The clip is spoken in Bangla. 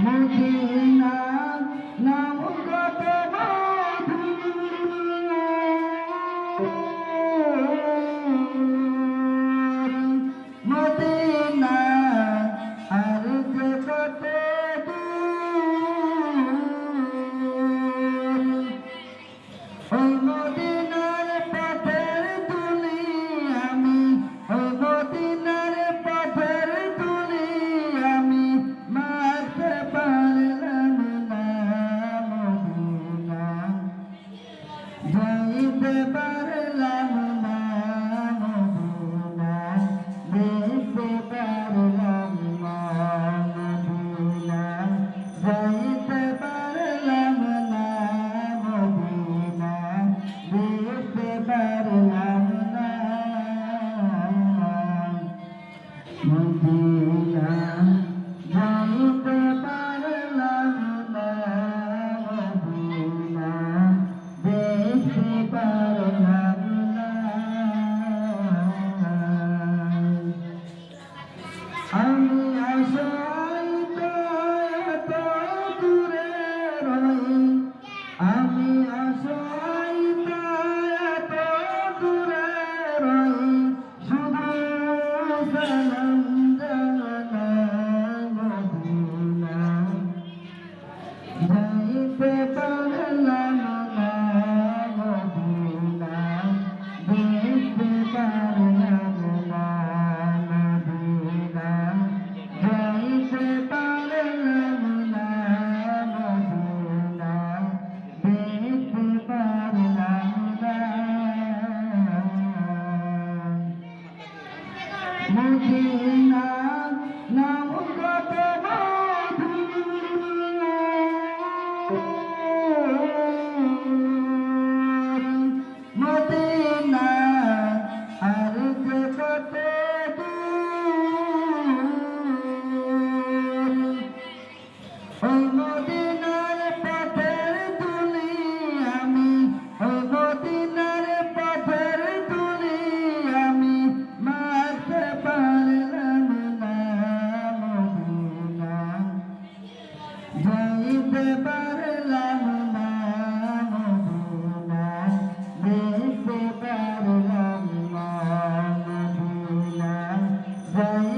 মদিনা নাম কত মদিনা আর কত ওই prepare Amen. Ruby. Bye.